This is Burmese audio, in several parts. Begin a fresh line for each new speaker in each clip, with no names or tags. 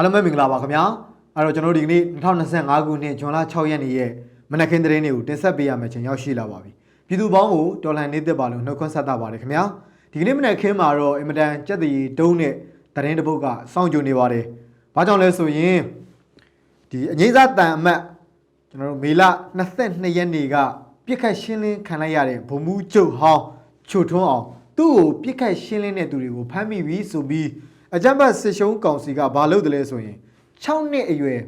အားလုံးပဲမင်္ဂလာပါခင်ဗျာအဲ့တော့ကျွန်တော်တို့ဒီကနေ့2025ခုနှစ်ဇွန်လ6ရက်နေ့ရဲ့မနက်ခင်းသတင်းတွေကိုတင်ဆက်ပေးရမယ့်ချိန်ရောက်ရှိလာပါပြီပြည်သူပေါင်းကိုတော်လှန်နေသက်ပါလို့နှုတ်ခွန်းဆက်တာပါတယ်ခင်ဗျာဒီကနေ့မနက်ခင်းမှာတော့အင်မတန်ကြက်တရီတုံးတဲ့သတင်းတစ်ပုဒ်ကစောင့်ကြိုနေပါတယ်ဘာကြောင့်လဲဆိုရင်ဒီအငိမ့်စားတန်အမတ်ကျွန်တော်တို့မေလ22ရက်နေ့ကပြစ်ခတ်ရှင်းလင်းခံလိုက်ရတဲ့ဗိုလ်မှူးချုပ်ဟောင်းချိုထွန်းအောင်သူ့ကိုပြစ်ခတ်ရှင်းလင်းတဲ့သူတွေကိုဖမ်းမိပြီဆိုပြီး အကြမ်းဖက်စစ်ရှုံးကောင်စီကဘာလုပ်တယ်လဲဆိုရင်6နှစ်အရွယ်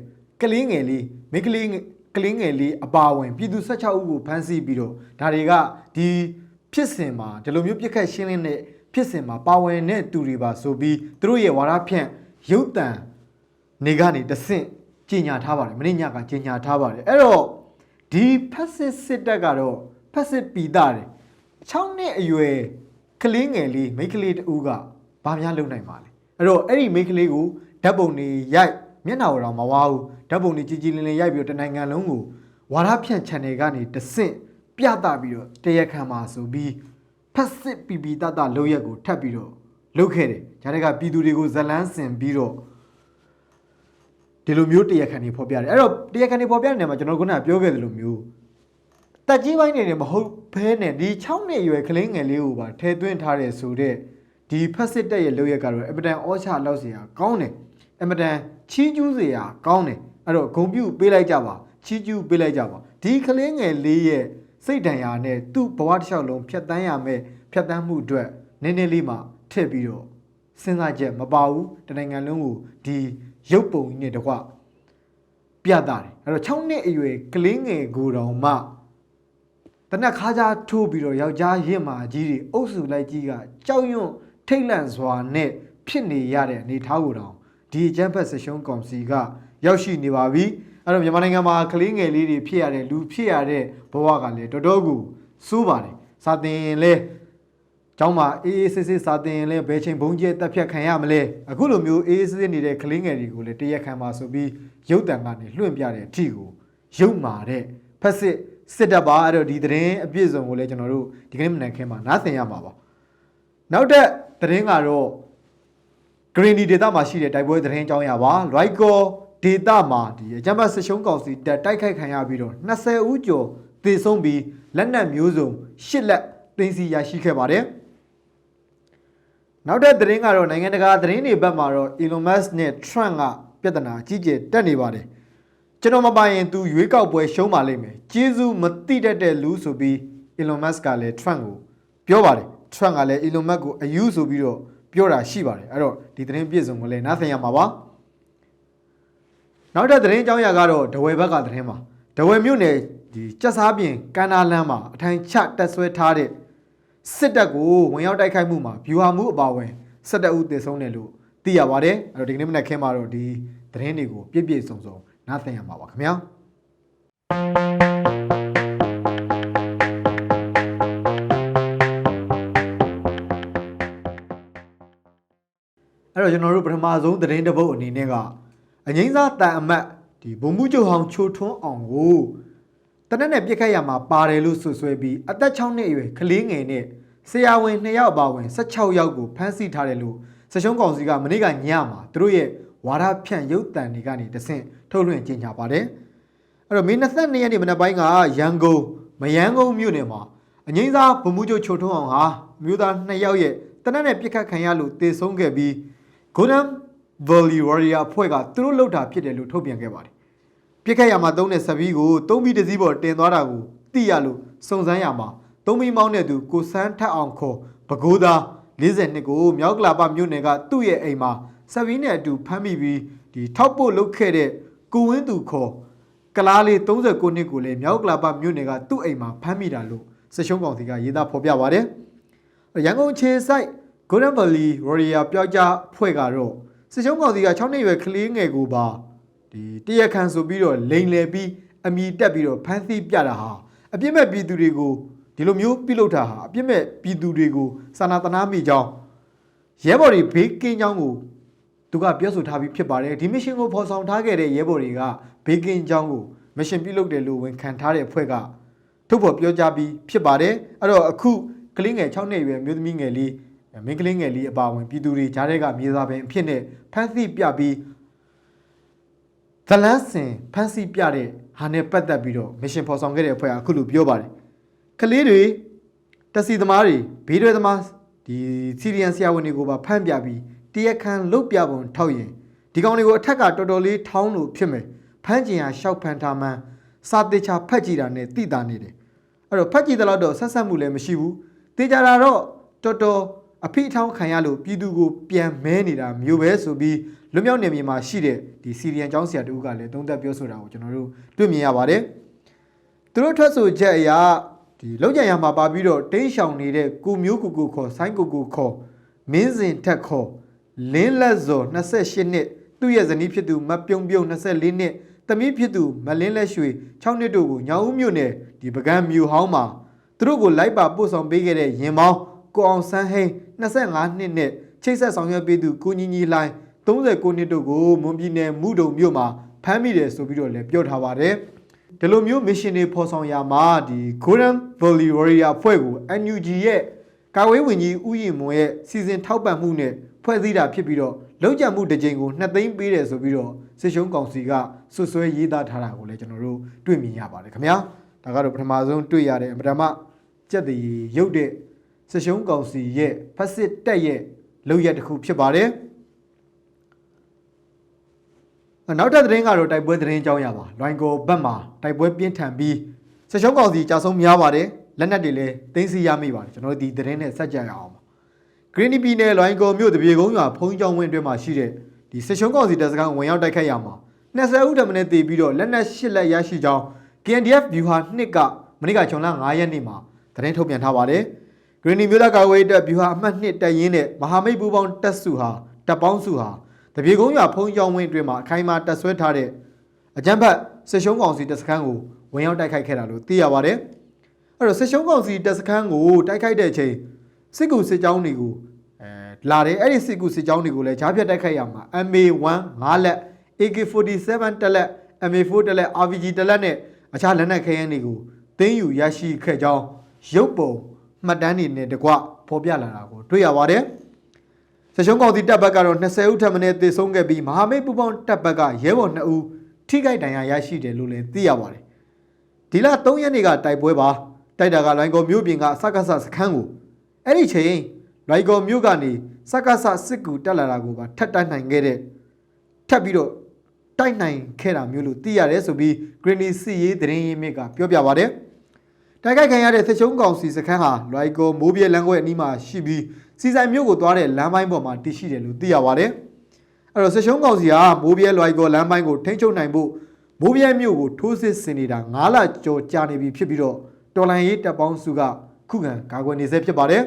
ကလေးငယ်လေးမိန်းကလေးငယ်ကလေးငယ်လေးအပါအဝင်ပြည်သူ16ဦးကိုဖမ်းဆီးပြီးတော့ဒါတွေကဒီဖြစ်စဉ်မှာဒီလိုမျိုးပြစ်ခတ်ရှင်းလင်းတဲ့ဖြစ်စဉ်မှာပါဝင်တဲ့သူတွေပါဆိုပြီးသူတို့ရဲ့ဝါဒဖြန့်ရုပ်တံနေကနေတဆင့်ကြီးညာထားပါတယ်မင်းညကကြီးညာထားပါတယ်အဲ့တော့ဒီဖက်စစ်စစ်တပ်ကတော့ဖက်စစ်ပီတာတယ်6နှစ်အရွယ်ကလေးငယ်လေးမိန်းကလေးတူကဘာများလုပ်နိုင်ပါလဲ အဲ့တော့အဲ့ဒီမိန်းကလေးကိုဓာတ်ပုံတွေရိုက်မျက်နှာတော်မဝါဘူးဓာတ်ပုံတွေကြီးကြီးလင်းလင်းရိုက်ပြီးတော့တနိုင်ငံလုံးကိုဝါဒဖြန့် channel ကနေတဆင့်ပြသပြီးတော့တရက်ခံမှာဆိုပြီးဖက်စစ်ပီပီတတလောက်ရက်ကိုထပ်ပြီးတော့လုပ်ခဲ့တယ်။ဂျားတွေကပြည်သူတွေကိုဇလန်းစင်ပြီးတော့ဒီလိုမျိုးတရက်ခံနေဖော်ပြတယ်။အဲ့တော့တရက်ခံနေဖော်ပြတဲ့နေရာမှာကျွန်တော်ခုနကပြောခဲ့သလိုမျိုးတက်ကြီးပိုင်းနေတယ်မဟုတ်ဘဲနဲ့ဒီ6နှစ်အရွယ်ကလေးငယ်လေးကိုပါထဲသွင်းထားတယ်ဆိုတော့ ဒီဖက်စစ်တက်ရဲ့လုပ်ရက်ကတော့အင်မတန်အောချလောက်စရာကောင်းတယ်အင်မတန်ချီးကျူးစရာကောင်းတယ်အဲ့တော့ဂုံပြူပေးလိုက်ကြပါချီးကျူးပေးလိုက်ကြပါဒီကလေးငယ်လေးရဲ့စိတ်ဒဏ်ရာနဲ့သူ့ဘဝတစ်လျှောက်လုံးဖြတ်တန်းရမယ်ဖြတ်တန်းမှုအတွက်နည်းနည်းလေးမှထည့်ပြီးတော့စဉ်းစားချက်မပါဘူးတနိုင်ငံလုံးကိုဒီရုပ်ပုံကြီးနဲ့တကွပြတာတယ်အဲ့တော့6နှစ်အရွယ်ကလေးငယ်ကိုတော်မှတနက်ခါးကြားထိုးပြီးတော့ယောက်ျားရင့်မာကြီးတွေအုပ်စုလိုက်ကြီးကကြောက်ရွံ့ ထိတ်လန့်စွာနဲ့ဖြစ်နေရတဲ့အနေအထားကိုတောင်ဒီအကြမ်းဖက်ဆက်ရှုံးကောင်စီကရောက်ရှိနေပါပြီအဲ့တော့မြန်မာနိုင်ငံမှာကလေးငယ်လေးတွေဖြစ်ရတဲ့လူဖြစ်ရတဲ့ဘဝကလည်းတော်တော်ကိုစိုးပါတယ်စာသင်ရင်လဲကျောင်းမှာအေးအေးဆေးဆေးစာသင်ရင်လဲဘယ်ချိန်ဘုံကျဲတက်ဖြတ်ခံရမလဲအခုလိုမျိုးအေးအေးဆေးဆေးနေတဲ့ကလေးငယ်တွေကိုလည်းတရက်ခံပါဆိုပြီးရုပ်တံကနေလွှင့်ပြတဲ့အထီကိုရုပ်မာတဲ့ဖက်စစ်စစ်တပ်ပါအဲ့တော့ဒီသတင်းအပြည့်စုံကိုလည်းကျွန်တော်တို့ဒီကနေ့မနက်ခင်းမှာနားဆင်ရမှာပါနောက်တဲ့ သတင်းကတော့ Green Day ဒေတာမှာရှိတဲ့တိုက်ပွဲသတင်းအကြောင်းအရာပါ Loico ဒေတာမှာဒီအကြမ်းဖက်ဆစ်ရှုံးကောင်စီတက်တိုက်ခိုက်ခံရပြီးတော့20ဦးကျော်သေဆုံးပြီးလက်နက်မျိုးစုံ10လက်သိမ်းဆည်းရရှိခဲ့ပါတယ်နောက်တဲ့သတင်းကတော့နိုင်ငံတကာသတင်းတွေဘက်မှာတော့ Elon Musk နဲ့ Trump ကပြဿနာအကြီးကျယ်တက်နေပါတယ်ကျွန်တော်မပိုင်ရင်သူရွေးကောက်ပွဲရှုံးပါလိမ့်မယ်ကျေးဇူးမတိတတ်တဲ့လူဆိုပြီး Elon Musk ကလည်း Trump ကိုပြောပါတယ် Trump ကလည်း Elon Musk ကိုအယူဆိုပြီးတော့ပြောတာရှိပါတယ်အဲ့တော့ဒီသတင်းပြည့်စုံကိုလည်းနားဆင်ရမှာပါနောက်တဲ့သတင်းအကြောင်းအရာကတော့ဒဝယ်ဘက်ကသတင်းပါဒဝယ်မြို့နယ်ဒီကြက်စားပြင်ကန္နာလန်းမှာအထိုင်ချတက်ဆွဲထားတဲ့စစ်တပ်ကိုဝင်ရောက်တိုက်ခိုက်မှုမှာဗျူဟာမှုအပါအဝင်စစ်တပ်ဦးတည်ဆုံးတယ်လို့သိရပါတယ်အဲ့တော့ဒီကနေ့မနက်ခင်းမှာတော့ဒီသတင်းတွေကိုပြည့်ပြည့်စုံစုံနားဆင်ရမှာပါခင်ဗျာ အဲ့တော့ကျွန်တော်တို့ပထမဆုံးသတင်းတစ်ပုဒ်အနေနဲ့ကအငိမ့်စားတန်အမတ်ဒီဘုံမှုချုပ်ဟောင်းချိုထွန်းအောင်ကိုတနက်နဲ့ပြစ်ခတ်ရမှာပါတယ်လို့ဆွဆွဲပြီးအသက်6နှစ်အရွယ်ကလေးငယ်နဲ့ဆရာဝန်2ယောက်အပါဝင်16ယောက်ကိုဖမ်းဆီးထားတယ်လို့စရှုံးကောင်စီကမနေ့ကညမှာသူတို့ရဲ့ဝါဒဖြန့်ရုပ်တံတွေကနေတဆင့်ထုတ်လွှင့်ကြေညာပါတယ်အဲ့တော့မေ22ရက်နေ့မနက်ပိုင်းကရန်ကုန်မယန်းကုန်းမြို့နယ်မှာအငိမ့်စားဘုံမှုချုပ်ချိုထွန်းအောင်ဟာအမျိုးသား2ယောက်ရဲ့တနက်နဲ့ပြစ်ခတ်ခံရလို့တေဆုံးခဲ့ပြီး Golden Valley Warrior အဖွဲ့ကသူတို့လှုပ်တာဖြစ်တယ်လို့ထုတ်ပြန်ခဲ့ပါတယ်။ပြစ်ခတ်ရမှာသုံးတဲ့စပီးကိုသုံးပြီးတစ်စီးပေါ်တင်သွားတာကိုသိရလို့စုံစမ်းရမှာသုံးပြီးမောင်းတဲ့သူကိုစန်းထက်အောင်ခေါ်ပကိုးသား42ကိုမြောက်ကလာပမြို့နယ်ကသူ့ရဲ့အိမ်မှာစပီးနဲ့အတူဖမ်းမိပြီးဒီထောက်ပို့လုတ်ခဲ့တဲ့ကိုဝင်းသူခေါ်ကလားလေး39နှစ်ကိုလည်းမြောက်ကလာပမြို့နယ်ကသူ့အိမ်မှာဖမ်းမိတာလို့စရှုံးကောင်စီကရေးသားဖော်ပြပါတယ်။ရန်ကုန်ခြေဆိုင် Golden Valley Warrior ပျောက်ကြားဖွဲ့ကတော့စစ်ချုံးကောင်စီက6နှစ်ရွယ်ကလေးငယ်ကိုပါဒီတရက်ခန့်ဆိုပြီးတော့လိန်လည်ပြီးအမိတက်ပြီးတော့ဖမ်းဆီးပြတာဟာအပြစ်မဲ့ပြည်သူတွေကိုဒီလိုမျိုးပြုလုပ်တာဟာအပြစ်မဲ့ပြည်သူတွေကိုစာနာတနာမိကြောင်းရဲဘော်တွေဘေးကင်းကြောင်းကိုသူကပြောဆိုထားပြီးဖြစ်ပါတယ်ဒီမရှင်ကိုဖော်ဆောင်ထားခဲ့တဲ့ရဲဘော်တွေကဘေးကင်းကြောင်းကိုမရှင်ပြုလုပ်တယ်လို့ဝန်ခံထားတဲ့အဖွဲ့ကထုတ်ဖော်ပြောကြားပြီးဖြစ်ပါတယ်အဲ့တော့အခုကလေးငယ်6နှစ်အရွယ်မျိုးသမီးငယ်လေး မင်းကလေးငယ်လေးအပါအဝင်ပြည်သူတွေကြားထဲကမြေသားပင်အဖြစ်နဲ့ဖမ်းဆီးပြပြီးဇလန်းစင်ဖန်စီပြတဲ့ဟာနဲ့ပတ်သက်ပြီးတော့မရှင်ဖော်ဆောင်ခဲ့တဲ့အဖွဲ့ကအခုလိုပြောပါတယ်ကလေးတွေတက်စီသမားတွေဘေးတွေသမားဒီစီရီယန်ဆရာဝန်တွေကိုပါဖမ်းပြပြီးတရက်ခန့်လုတ်ပြပုံထောက်ရင်ဒီကောင်တွေကိုအထက်ကတော်တော်လေးထောင်းလို့ဖြစ်မယ်ဖမ်းကျင်ရရှောက်ဖမ်းထားမှန်းစာတေချာဖက်ကြည့်တာနဲ့တိတာနေတယ်အဲ့တော့ဖက်ကြည့်တဲ့လောက်တော့ဆက်ဆက်မှုလည်းမရှိဘူးတေချာတာတော့တော်တော် အဖိအထောင်းခံရလို့ပြည်သူကိုပြန်မဲနေတာမျိုးပဲဆိုပြီးလွတ်မြောက်နေမြေမှာရှိတဲ့ဒီစီရီယန်ကျောင်းဆရာတူကလည်းသုံးသပ်ပြောဆိုတာကိုကျွန်တော်တို့တွေ့မြင်ရပါတယ်သူတို့ထွက်ဆိုချက်အရာဒီလောက်ကြံရမှာပါပြီးတော့တင်းရှောင်နေတဲ့ကိုမျိုးကိုကိုခေါ်ဆိုင်းကိုကိုခေါ်မင်းစဉ်ထက်ခေါ်လင်းလက်စော်28နှစ်သူ့ရဲ့ဇနီးဖြစ်သူမပြုံပြုံ24နှစ်သမီးဖြစ်သူမလင်းလက်ရွှေ6နှစ်တို့ကိုညောင်ဦးမြို့နယ်ဒီပကံမြို့ဟောင်းမှာသူတို့ကိုလိုက်ပါပို့ဆောင်ပေးခဲ့တဲ့ရင်မောင်း ကိုအောင်ဆန်းဟိန်း25နှစ်နဲ့ချိတ်ဆက်ဆောင်ရွက်ပေးသူကိုညီညီလှိုင်း39နှစ်တို့ကိုမွန်ပြည်နယ်မုဒုံမြို့မှာဖမ်းမိတယ်ဆိုပြီးတော့လည်းပြောထားပါတယ်ဒီလိုမျိုး mission တွေဖော်ဆောင်ရမှာဒီ Golden Valley Warrior အဖွဲ့ကို NUG ရဲ့ကာဝေးဝင်ကြီးဥယျာဉ်မွန်ရဲ့စီစဉ်ထောက်ပံ့မှုနဲ့ဖွဲ့စည်းတာဖြစ်ပြီးတော့လုံခြံမှုတစ်ကြိမ်ကိုနှစ်သိန်းပေးတယ်ဆိုပြီးတော့စစ်ရှုံးကောင်စီကဆွဆွဲရေးသားထားတာကိုလည်းကျွန်တော်တို့တွေ့မြင်ရပါတယ်ခင်ဗျာဒါကတော့ပထမဆုံးတွေ့ရတဲ့အပထမကြက်တည်ရုပ်တဲ့ စစ်ရှုံးကောင်စီရဲ့ဖက်စစ်တက်ရဲ့လုပ်ရက်တစ်ခုဖြစ်ပါတယ်နောက်ထပ်သတင်းကတော့တိုက်ပွဲသတင်းအကြောင်းရပါလွိုင်ကောဘက်မှာတိုက်ပွဲပြင်းထန်ပြီးစစ်ရှုံးကောင်စီကြာဆုံးများပါတယ်လက်နက်တွေလည်းသိမ်းဆည်းရမိပါတယ်ကျွန်တော်တို့ဒီသတင်းနဲ့ဆက်ကြရအောင်ပါဂရင်းနီပြည်နယ်လွိုင်ကော်မြို့တပြေကုန်းရွာဖုံးကျောင်းဝင်းအတွင်းမှာရှိတဲ့ဒီစစ်ရှုံးကောင်စီတပ်စခန်းဝင်ရောက်တိုက်ခိုက်ရမှာ20ဦးထပ်မံတည်ပြီးတော့လက်နက်၈လက်ရရှိကြောင်း KNDF ဗျူဟာ2ကမနေ့ကဂျွန်လ9ရက်နေ့မှာသတင်းထုတ်ပြန်ထားပါတယ် ဂရင်းနီမြို့သားကာကွယ်ရေးတပ်ဗျူဟာအမှတ်2တပ်ရင်းနဲ့မဟာမိတ်ပူးပေါင်းတပ်စုဟာတပ်ပေါင်းစုဟာတပြေကုန်းရွာဖုံးကျောင်းဝင်းအတွင်းမှာအခိုင်အမာတပ်ဆွဲထားတဲ့အကြမ်းဖက်စစ်ရှုံးကောင်စီတပ်စခန်းကိုဝင်ရောက်တိုက်ခိုက်ခဲ့တာလို့သိရပါတယ်အဲ့တော့စစ်ရှုံးကောင်စီတပ်စခန်းကိုတိုက်ခိုက်တဲ့အချိန်စစ်ကူစစ်ကြောင်းတွေကိုအဲလာတယ်အဲ့ဒီစစ်ကူစစ်ကြောင်းတွေကိုလည်းဂျားဖြတ်တိုက်ခိုက်ရမှာ MA1 5လက် AK47 တက်လက် MA4 တက်လက် RPG တက်လက်နဲ့အခြားလက်နက်ခဲယမ်းတွေကိုတင်းယူရရှိခဲ့ကြောင်းရုပ်ပုံ မှတ်တမ်းတွေနဲ့တကွဖော်ပြလာတာကိုတွေ့ရပါတယ်။စရှုံးကောင်စီတပ်ဘက်ကတော့20ဦးထပ်မံသေဆုံးခဲ့ပြီးမဟာမိတ်ပူပေါင်းတပ်ဘက်ကရဲဘော်2ဦးထိခိုက်ဒဏ်ရာရရှိတယ်လို့လည်းသိရပါတယ်။ဒီလ3ရက်နေ့ကတိုက်ပွဲပါတိုက်တာကလိုင်းကောမြို့ပြင်ကစက္ကစစခန်းကိုအဲ့ဒီချိန်လွိုင်ကော်မြို့ကနေစက္ကစစစ်ကူတက်လာတာကိုပါထပ်တိုက်နိုင်ခဲ့တဲ့ထပ်ပြီးတော့တိုက်နိုင်ခဲ့တာမျိုးလို့သိရတယ်ဆိုပြီး Greeny စီရေးသတင်းရင်းမြစ်ကပြောပြပါတယ် တိုက်ခိုက်ခံရတဲ့သချုံကောင်စီစခန်းဟာလွိုင်ကော်မိုးပြဲလမ်းခွဲအနီးမှာရှိပြီးစီဆိုင်မြို့ကိုသွားတဲ့လမ်းပိုင်းပေါ်မှာတည်ရှိတယ်လို့သိရပါတယ်အဲ့တော့သချုံကောင်စီဟာမိုးပြဲလွိုင်ကော်လမ်းပိုင်းကိုထိန်းချုပ်နိုင်ဖို့မိုးပြဲမြို့ကိုထိုးစစ်ဆင်နေတာ9လကျော်ကြာနေပြီဖြစ်ပြီးတော့တော်လန်ရေးတပ်ပေါင်းစုကခုခံကာကွယ်နေဆဲဖြစ်ပါတယ်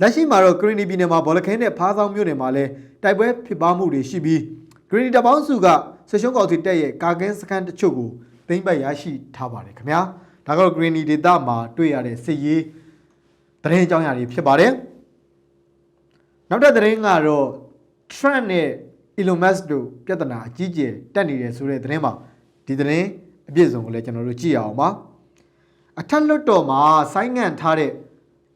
လက်ရှိမှာတော့ဂရင်းနီပြည်နယ်မှာဘောလခဲနဲ့ဖားဆောင်မြို့နယ်မှာလည်းတိုက်ပွဲဖြစ်ပွားမှုတွေရှိပြီးဂရင်းနီတပ်ပေါင်းစုကဆက်ရှုံးကောင်စီတပ်ရဲ့ကာကင်းစခန်းတချို့ကိုသိမ်းပိုက်ရရှိထားပါတယ်ခင်ဗျာ ဒါကတော့ဂရင်းနီဒေသမှာတွေ့ရတဲ့စစ်ရေးသတင်းအကြောင်းအရာတွေဖြစ်ပါတယ်နောက်တဲ့သတင်းကတော့ Trump နဲ့ Elon Musk တို့ပြဿနာအကြီးကျယ်တက်နေတယ်ဆိုတဲ့သတင်းမှာဒီသတင်းအပြည့်စုံကိုလည်းကျွန်တော်တို့ကြည့်ရအောင်ပါအထက်လွတ်တော်မှာဆိုင်းငံ့ထားတဲ့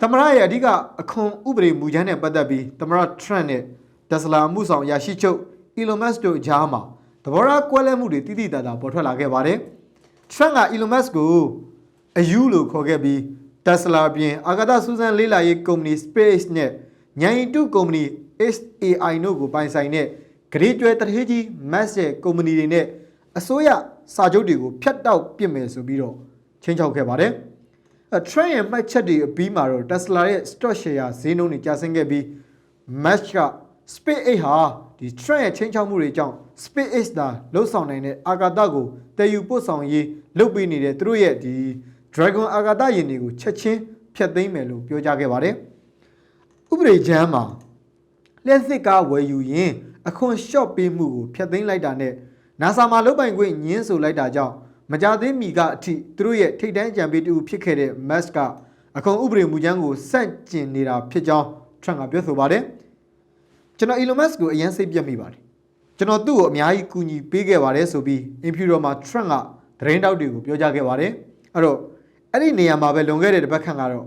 သမရရဲ့အဓိကအခွန်ဥပဒေမူကြမ်းနဲ့ပတ်သက်ပြီးသမရ Trump နဲ့ Tesla မှုဆောင်ရရှိချုပ် Elon Musk တို့ကြားမှာသဘောထားကွဲလွဲမှုတွေတိတိတတ်တာပေါ်ထွက်လာခဲ့ပါတယ်။ Trump က Elon Musk ကို အယူလို့ခေါ်ခဲ့ပြီး Tesla အပြင်အာကာသစူးစမ်းလေ့လာရေးကုမ္ပဏီ Space နဲ့ညံရီတုကုမ္ပဏီ SAI တို့ကိုပိုင်ဆိုင်တဲ့ဂရေကျွဲတထေးကြီး Musk ရဲ့ကုမ္ပဏီတွေနဲ့အစိုးရစာချုပ်တွေကိုဖျက်တောက်ပစ်မယ်ဆိုပြီးတော့ချင်းချောက်ခဲ့ပါတယ်။အဲ Trend ရဲ့မှတ်ချက်တွေအပြီးမှာတော့ Tesla ရဲ့ stock share ဈေးနှုန်းတွေကျဆင်းခဲ့ပြီး Musk က SpaceX ဟာဒီ Trend ရဲ့ချင်းချောက်မှုတွေကြောင့် SpaceX သာလှုပ်ဆောင်နိုင်တဲ့အာကာသကိုတည်ယူပို့ဆောင်ရေးလုပ်ပေးနေတဲ့သူတို့ရဲ့ဒီ Dragon အာကာသယာဉ်တွေကိုချက်ချင်းဖျက်သိမ်းမယ်လို့ပြောကြားခဲ့ပါတယ်။ဥပဒေချမ်းမှာလျှက်စစ်ကားဝယ်ယူရင်အခွန်လျှော့ပေးမှုကိုဖျက်သိမ်းလိုက်တာနဲ့ NASA မှာလုတ်ပိုင်ခွင့်ညှင်းဆိုလိုက်တာကြောင့်မကြသေးမီကအထိသူတို့ရဲ့ထိတ်တန်းကြံပေးတူဖြစ်ခဲ့တဲ့ Musk ကအခွန်ဥပဒေမူကြမ်းကိုစန့်ကျင်နေတာဖြစ်ကြောင်း Trump ကပြောဆိုပါတယ်ကျွန်တော် Elon Musk ကိုအရင်စိတ်ပြတ်မိပါတယ်ကျွန်တော်သူ့ကိုအများကြီးကူညီပေးခဲ့ပါတယ်ဆိုပြီး Imperial မှာ Trump ကသတင်းတောက်တွေကိုပြောကြားခဲ့ပါတယ်အဲ့တော့ အဲ့ဒီနေရာမှာပဲလွန်ခဲ့တဲ့တစ်ပတ်ခန့်ကတော့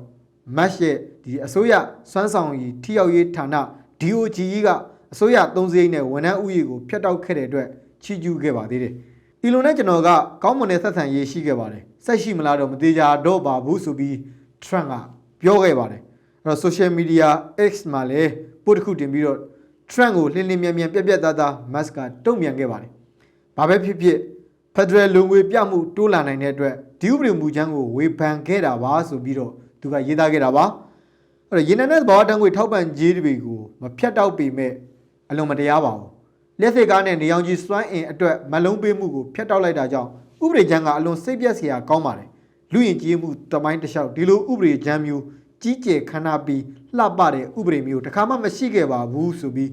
Musk ရဲ့ဒီအစိုးရစွမ်းဆောင်ရည်ထိရောက်ရေးဌာန DOGE ကအစိုးရသုံးစရိတ်နဲ့ဝန်ထမ်းဥယျာဉ်ကိုဖျက်တောက်ခဲ့တဲ့အတွက်ချီးကျူးခဲ့ပါသေးတယ်။အီလွန်နဲ့ကျွန်တော်ကကောင်းမွန်တဲ့ဆက်ဆံရေးရှိခဲ့ပါတယ်။စိတ်ရှိမလားတော့မသေးကြတော့ပါဘူးဆိုပြီး Trump ကပြောခဲ့ပါတယ်။အဲ့တော့ social media X မှာလည်းပို့တစ်ခုတင်ပြီးတော့ Trump ကိုလင်းလင်းမြန်မြန်ပြက်ပြက်သားသား Musk ကတုံ့ပြန်ခဲ့ပါတယ်။ဘာပဲဖြစ်ဖြစ် Federal လုံငွေပြမှုတိုးလာနိုင်တဲ့အတွက်ဒီဥပဒေမူချမ်းကိုဝေဖန်ခဲ့တာပါဆိုပြီးတော့သူကရေးသားခဲ့တာပါ။အဲ့တော့ရေနံနဲ့သဘာဝတန်းငွေထောက်ပံ့ကြေးတွေကိုမဖြတ်တောက်ပေမဲ့အလုံးမတရားပါဘူး။လက်စစ်ကားနဲ့နေအောင်ကြီးစွမ်းအင်အတွက်မလုံးပေးမှုကိုဖျက်တောက်လိုက်တာကြောင့်ဥပဒေချမ်းကအလွန်စိတ်ပြက်စရာကောင်းပါတယ်။လူရင်ကြီးမှုတမိုင်းတစ်လျှောက်ဒီလိုဥပဒေချမ်းမျိုးကြီးကျယ်ခမ်းနားပြီးလှပတဲ့ဥပဒေမျိုးတစ်ခါမှမရှိခဲ့ပါဘူးဆိုပြီး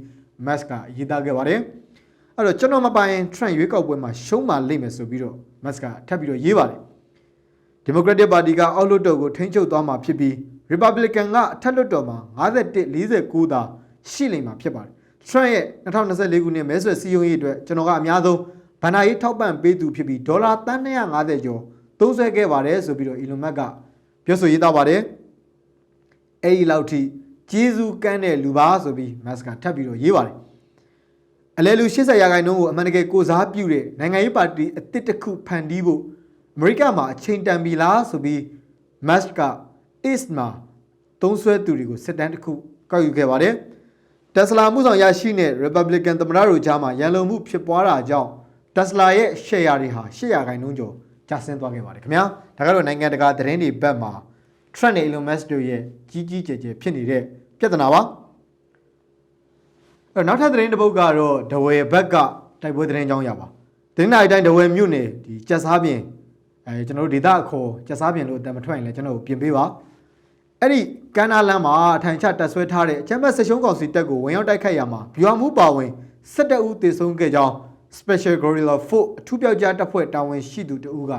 Musk ကရေးသားခဲ့ပါတယ်။ အဲ့တော့ကျွန်တော်မပိုင် Trump ရွေးကောက်ပွဲမှာရှုံးမှလိမ့်မယ်ဆိုပြီးတော့ Musk ကထပ်ပြီးတော့ရေးပါတယ်။ Democratic Party ကအောက်လွှတ်တော်ကိုထိန်းချုပ်သွားမှာဖြစ်ပြီး Republican ကအထက်လွှတ်တော်မှာ51 49သာရှိလိမ့်မှာဖြစ်ပါတယ်။ Trump ရဲ့2024ခုနှစ်မဲဆွယ်စည်းရုံးရေးအတွက်ကျွန်တော်ကအများဆုံးဗန်နာရေးထောက်ပံ့ပေးသူဖြစ်ပြီးဒေါ်လာတန်း250ကျော်သုံးစွဲခဲ့ပါတယ်ဆိုပြီးတော့ Elon Musk ကပြောဆိုရေးသားပါတယ်။အဲ့ဒီလောက်ထိကျေးဇူးကမ်းတဲ့လူပါဆိုပြီး Musk ကထပ်ပြီးတော့ရေးပါတယ်။ အလဲလူ80ရာခိုင်နှုန်းကိုအမှန်တကယ်ကိုစားပြုတဲ့နိုင်ငံရေးပါတီအသစ်တစ်ခုဖန်တီးဖို့အမေရိကမှာအချိန်တန်ပြီလားဆိုပြီး Musk က East မှာသုံးစွဲသူတွေကိုစစ်တမ်းတစ်ခုကောက်ယူခဲ့ပါတယ်။ Tesla မှုဆောင်ရရှိတဲ့ Republican သမ္မတတို့ကြားမှာရန်လုံမှုဖြစ်ပွားတာကြောင့် Tesla ရဲ့ share တွေဟာ800ခိုင်နှုန်းကျော်ကျဆင်းသွားခဲ့ပါတယ်ခင်ဗျာ။ဒါကတော့နိုင်ငံတကာသတင်းတွေဘက်မှာ Trump နဲ့ Elon Musk တို့ရဲ့ကြီးကြီးကျယ်ကျယ်ဖြစ်နေတဲ့ပြဿနာပါ။ အဲ့တော့နောက်ထပ်သတင်းတစ်ပုဒ်ကတော့ဒဝယ်ဘက်ကတိုက်ပွဲသတင်းကြောင်းရပါ။သတင်းနိုင်တိုင်းဒဝယ်မြို့နယ်ဒီကြက်စားပြင်အဲကျွန်တော်တို့ဒေသအခေါ်ကြက်စားပြင်လို့အတန်မထွက်ရင်လည်းကျွန်တော်တို့ပြင်ပေးပါ။အဲ့ဒီကမ်းနားလမ်းမှာအထိုင်ချတက်ဆွဲထားတဲ့အချမ်းဘတ်ဆက်ရှုံးကောင်စီတပ်ကိုဝင်ရောက်တိုက်ခိုက်ရမှာဗျူဟာမှုပါဝင်17ဦးသေဆုံးခဲ့ကြောင်း Special Gorilla Force အထူးပြောက်ကြားတပ်ဖွဲ့တာဝန်ရှိသူတဦးက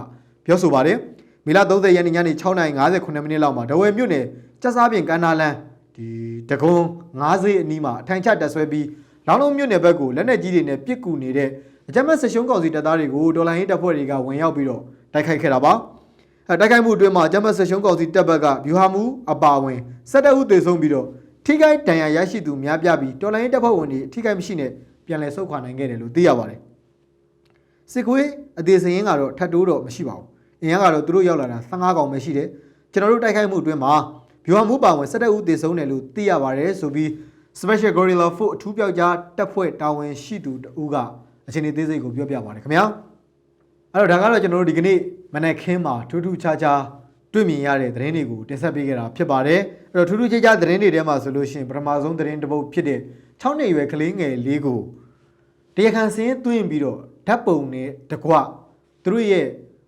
ပြောဆိုပါတယ်။မေလ30ရက်နေ့ညနေ6:59မိနစ်လောက်မှာဒဝယ်မြို့နယ်ကြက်စားပြင်ကမ်းနားလမ်း ဒီတကုံငါးစေးအနီးမှာအထိုင်ချတက်ဆွဲပြီးလောင်းလုံးမြို့နယ်ဘက်ကိုလက်နက်ကြီးတွေနဲ့ပစ်ကူနေတဲ့အကြမ်းဖက်ဆက်ရှုံးကောင်စီတပ်သားတွေကိုဒေါ်လာရင်းတပ်ဖွဲ့တွေကဝင်ရောက်ပြီးတော့တိုက်ခိုက်ခဲ့တာပါအဲတိုက်ခိုက်မှုအတွင်းမှာအကြမ်းဖက်ဆက်ရှုံးကောင်စီတပ်ဘက်ကဗျူဟာမှုအပါအဝင်17ဦးသေဆုံးပြီးတော့ထိခိုက်ဒဏ်ရာရရှိသူများပြားပြီးဒေါ်လာရင်းတပ်ဖွဲ့ဝင်တွေထိခိုက်မရှိနဲ့ပြန်လည်ဆုတ်ခွာနိုင်ခဲ့တယ်လို့သိရပါတယ်စစ်ကွေးအသေးစရင်ကတော့ထပ်တိုးတော့မရှိပါဘူးအင်အားကတော့သူတို့ရောက်လာတာ15កောင်ပဲရှိတယ်ကျွန်တော်တို့တိုက်ခိုက်မှုအတွင်းမှာ ဗျူဟာမှုပါဝင်17ဦးသေဆုံးတယ်လို့သိရပါတယ်ဆိုပြီး Special Gorilla Force အထူးပြောက်ကြားတပ်ဖွဲ့တာဝန်ရှိသူတဦးကအချိန်သေးစိတ်ကိုပြောပြပါတယ်ခင်ဗျာအဲ့တော့ဒါကတော့ကျွန်တော်တို့ဒီကနေ့မနက်ခင်းမှာထူးထူးခြားခြားတွေ့မြင်ရတဲ့သတင်းတွေကိုတင်ဆက်ပေးခဲ့တာဖြစ်ပါတယ်အဲ့တော့ထူးထူးခြားခြားသတင်းတွေထဲမှာဆိုလို့ရှိရင်ပထမဆုံးသတင်းတစ်ပုဒ်ဖြစ်တဲ့6နှစ်ရွယ်ကလေးငယ်လေးကိုတရားခံစင်းသွင်းပြီးတော့ဓာတ်ပုံနဲ့တကွသူတို့ရဲ့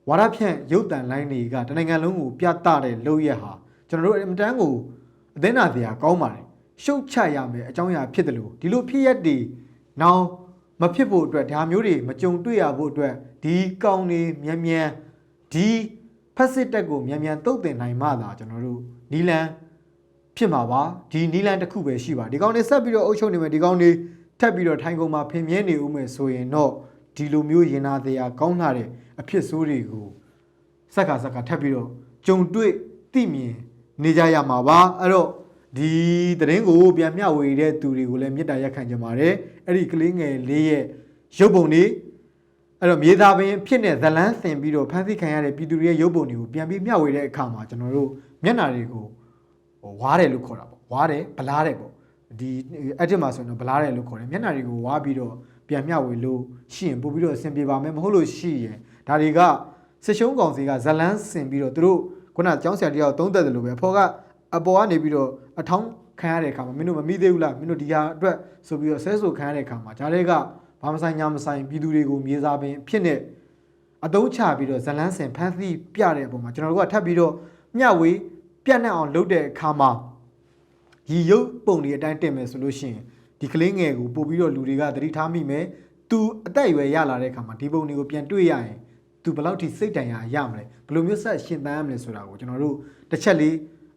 ဝါရဖြန့်ရုပ်တံလိုင်းတွေကတနိုင်ငံလုံးကိုပြသတဲ့လုပ်ရက်ဟာ ကျွန်တော်တို့အင်တန်းကိုအသင်းနာတရားကောင်းပါတယ်ရှုတ်ချရမယ်အကြောင်းအရာဖြစ်တယ်လို့ဒီလိုဖြစ်ရက်တွေနောင်မဖြစ်ဖို့အတွက်ဒါမျိုးတွေမကြုံတွေ့ရဖို့အတွက်ဒီကောင်းတွေမြန်မြန်ဒီဖက်စစ်တက်ကိုမြန်မြန်တုတ်တင်နိုင်မှသာကျွန်တော်တို့နီလန်ဖြစ်မှာပါဒီနီလန်တစ်ခုပဲရှိပါဒီကောင်းတွေဆက်ပြီးတော့အုပ်ချုပ်နေမယ်ဒီကောင်းတွေထပ်ပြီးတော့ထိုင်ကုန်မှာဖင်မြဲနေဦးမယ်ဆိုရင်တော့ဒီလိုမျိုးရင်နာတရားကောင်းလာတဲ့အဖြစ်ဆိုးတွေကိုစက္ကစက္ကထပ်ပြီးတော့ကြုံတွေ့သိမြင် နေကြရမှာပါအဲ့တော့ဒီသတင်းကိုပြန်မျှဝေတဲ့သူတွေကိုလည်းမေတ္တာရက်ခံကြပါတယ်အဲ့ဒီကလေးငယ်လေးရဲ့ရုပ်ပုံတွေအဲ့တော့မြေသားပင်ဖြစ်နေဇလန်းဆင်ပြီးတော့ဖန်ဆီးခံရတဲ့ပြည်သူတွေရဲ့ရုပ်ပုံတွေကိုပြန်ပြီးမျှဝေတဲ့အခါမှာကျွန်တော်တို့မျက်နှာတွေကိုဟိုဝါးတယ်လို့ခေါ်တာပေါ့ဝါးတယ်ဗလားတယ်ပေါ့ဒီအဲ့ဒီမှာဆိုရင်တော့ဗလားတယ်လို့ခေါ်တယ်မျက်နှာတွေကိုဝါးပြီးတော့ပြန်မျှဝေလို့ရှိရင်ပို့ပြီးတော့အဆင်ပြေပါမယ်မဟုတ်လို့ရှိရင်ဒါတွေကစစ်ရှုံးကောင်စီကဇလန်းဆင်ပြီးတော့သူတို့ ခုနကျောင်းဆရာတယောက်သုံးသက်တယ်လို့ပဲအဖော်ကအပေါ်ကနေပြီးတော့အထောင်းခံရတဲ့အခါမှာမင်းတို့မမိသေးဘူးလားမင်းတို့ဒီဟာအတွက်ဆိုပြီးတော့ဆဲဆိုခံရတဲ့အခါမှာဒါတွေကဘာမဆိုင်ညာမဆိုင်ပြည်သူတွေကိုမြေစာပင်ဖြစ်နေအတုံးချပြီးတော့ဇလန်းဆင်ဖန်းသီးပြတဲ့အပေါ်မှာကျွန်တော်တို့ကထပ်ပြီးတော့မျှဝေပြတ်နှံ့အောင်လုပ်တဲ့အခါမှာဒီရုပ်ပုံတွေအတိုင်းတင်မယ်ဆိုလို့ရှိရင်ဒီကလေးငယ်ကိုပို့ပြီးတော့လူတွေကသတိထားမိမယ်သူအသက်အရွယ်ရလာတဲ့အခါမှာဒီပုံတွေကိုပြန်တွေ့ရရင် သူဘယ်လောက်ထိစိတ်တန်ရာရမလဲဘယ်လိုမျိုးဆက်ရှင်သန်ရမလဲဆိုတာကိုကျွန်တော်တို့တစ်ချက်လေး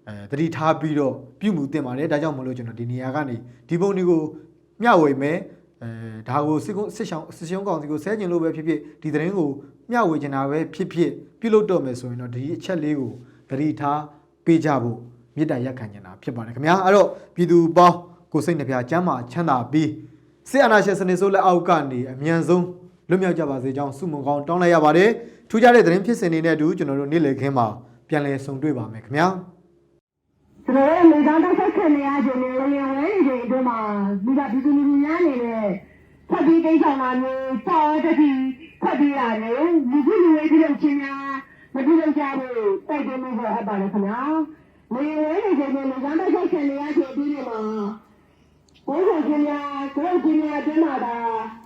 အဲသတိထားပြီးတော့ပြုမှုတင်ပါတယ်ဒါကြောင့်မလို့ကျွန်တော်ဒီနေရာကနေဒီပုံတွေကိုမျှဝေမယ်အဲဒါကိုစစ်ကုန်းစစ်ဆောင်စစ်ရှုံးကောင်စီကိုဆဲကျင်လို့ပဲဖြစ်ဖြစ်ဒီသတင်းကိုမျှဝေချင်တာပဲဖြစ်ဖြစ်ပြုလုပ်တော့မယ်ဆိုရင်တော့ဒီအချက်လေးကိုသတိထားပေးကြဖို့မေတ္တာရက်ခံချင်တာဖြစ်ပါတယ်ခင်ဗျာအဲ့တော့ပြည်သူပေါင်းကိုစိတ်နှပြချမ်းသာချမ်းသာပြီးစစ်အာဏာရှင်စနစ်ဆိုးလက်အောက်ကနေအမြန်ဆုံး လွတ်မြောက်ကြပါစေကြောင်းဆုမွန်ကောင်းတောင်းလိုက်ရပါတယ်ထူးခြားတဲ့သတင်းဖြစ်စဉ်တွေနဲ့အတူကျွန်တော်တို့နေ့လည်ခင်းမှာပြန်လည်ဆုံတွေ့ပါမယ်ခင်ဗျာ
ကျွန်တော်တို့လေကောင်းတိုက်ဆက်ခံနေရခြင်းနဲ့လေယာဉ်ဝဲနေခြင်းအတွင်းမှာမိဘပြည်သူလူထုများအနေနဲ့ဖတ်ပြီးတိတ်ဆောင်တာမျိုးစောက်တတိဖတ်ပြီးရတယ်လူကြီးလူဝဲပြည်သူချင်းများမပြုလုပ်ကြဘူးတိုက်တွန်းမှုဟောအပ်ပါတယ်ခင်ဗျာလေယာဉ်ဝဲနေခြင်းနဲ့လေကောင်းတိုက်ဆက်ခံနေရခြင်းအတွင်းမှာ ဘုရားရှင်များကိုယ်ရှင်များအတွင်းမှာဒါ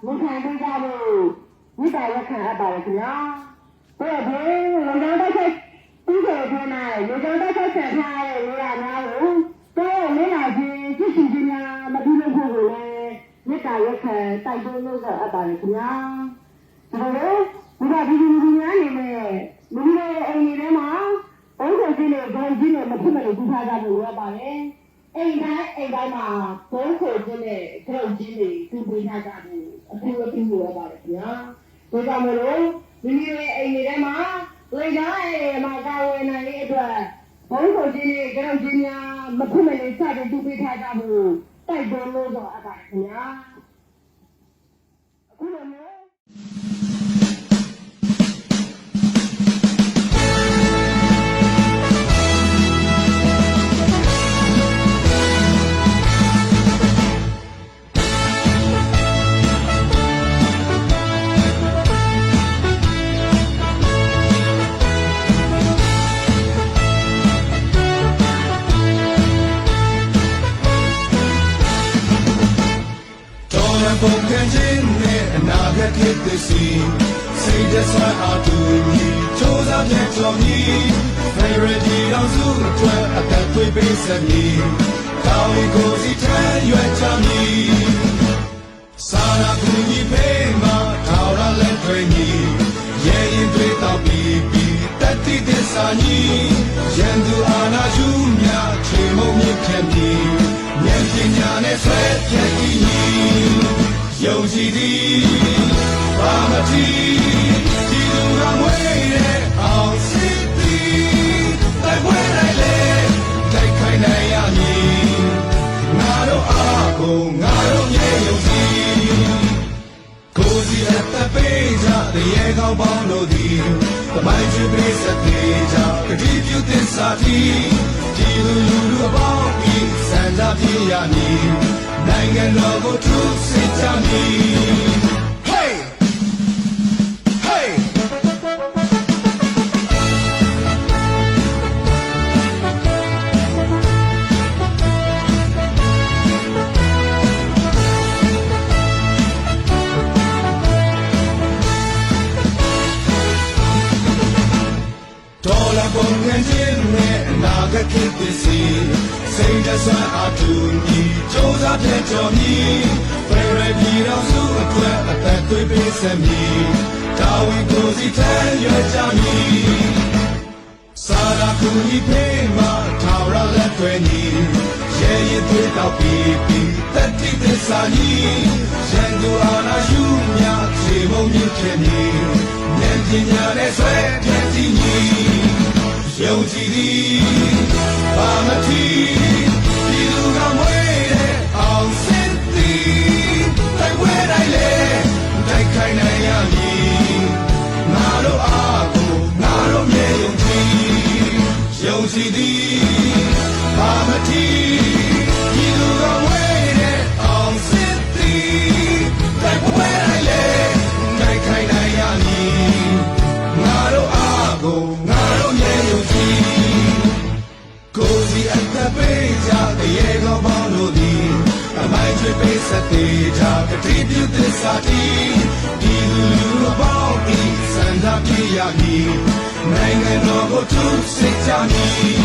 ဝန်ခံပေးကြဖို့မိဘရက်ခံအပ်ပါတယ်ခင်ဗျာဘယ်ဘယ်လေကောင်းတိုက်ဆက်ဥပဒေထဲမှာရေကြောင်းတက်ဆက်ထားတဲ့နေရာများကိုတော့မင်းလာခြင်းကြည့်ရှင်ခြင်းများမပြုလုပ်ဖို့ကိုလည်းမေတ္တာရက်ခံတိုက်တွန်းလို့ဆိုအပ်ပါတယ်ခင်ဗျာဒါလို့ဘုရားဒီဒီဒီများနေနဲ့လူတွေအိမ်တွေထဲမှာဘုရားရှင်နဲ့ဂုဏ်ကြီးနဲ့မဖြစ်မလို့ပြုထားကြဖို့ရပါတယ် အိမ်တိုင်းအိမ်တိုင်းမှာဘုန်းခိုခြင်းနဲ့ဂုဏ်ကြီးတွေပြုပေးထားကြဖို့အထူးအထူးရပါတယ်ခင်ဗျာဒါကြောင့်မလို့ဒီနေ့အိမ်တွေထဲမှာလေကားရဲ့မှာကာဝယ်နိုင်တဲ့အတွက်ဘုန်းတော်ကြီးတွေကြောက်ကြီးများမဖြစ်မနေစတဲ့သူပေးထားကြဖို့တိုက်တွန်းလို့တော့အပ်ပါခင်ဗျာအခုလိုမျိုး
အနာဂတ်ဖြစ်သည်စီစိတ်တဆွမ်းအားတူညီစူးစမ်းပြည့်စုံညီဖေရဒီအောင်စုအတွက်အသက်သွေးပေးစမည်ကောင်းကိုစီထမ်းရွက်ချမည်စာရာကူညီပေးမှာထောက်ရလက်တွေညီရဲ့ရင်တွေတော့ပြီးပြီးတတိသစ္စာညီရန်သူအာနာယူမြချေမုံမြင့်ခဲ့မည်ဉာဏ်ပညာနဲ့ဆွဲပြည့်တည်ညီယုံကြည်သည်ဘာမ တိဒီလူကမွေးတဲ့အောင်စစ်သည်တိုက်ပွဲတိုင်းလေတိုက်ခိုင်းနိုင်ရမည်ငါတို့အားကိုငါတို့ရဲ့ယုံကြည်ကိုစီအသက်ပေးကြတဲ့ရေကောင်းပေါင်းတို့သည်တမိုင်းချပေးစတဲ့ကြကတိပြုသစ္စာတီဒီလူလူလူအပေါင်းပြီးစံစားပြရမည်နိုင်ငံတော်ကိုထုစစ်ကြမည် စိတ်တဆွမ်းအားတူညီစူးစမ်းပြည့်စုံညီဖရရပြည်တော်စုအတွက်အသက်သွေးပေးစမည်တာဝန်ကိုစီထမ်းရွက်ကြမည်စာရာကူညီပေးမှာထာဝရလက်တွေညီရဲရင်သွေးတောက်ပြီးပြီးတတိသစ္စာညီရန်သူအာနာယူမြခြေမုံမြင့်ခဲ့မည်ဉာဏ်ပညာနဲ့ဆွဲပြည့်စည်ညီယုံကြည်သည်ဘာမတိ ယုံကြည်သည် ဤစံ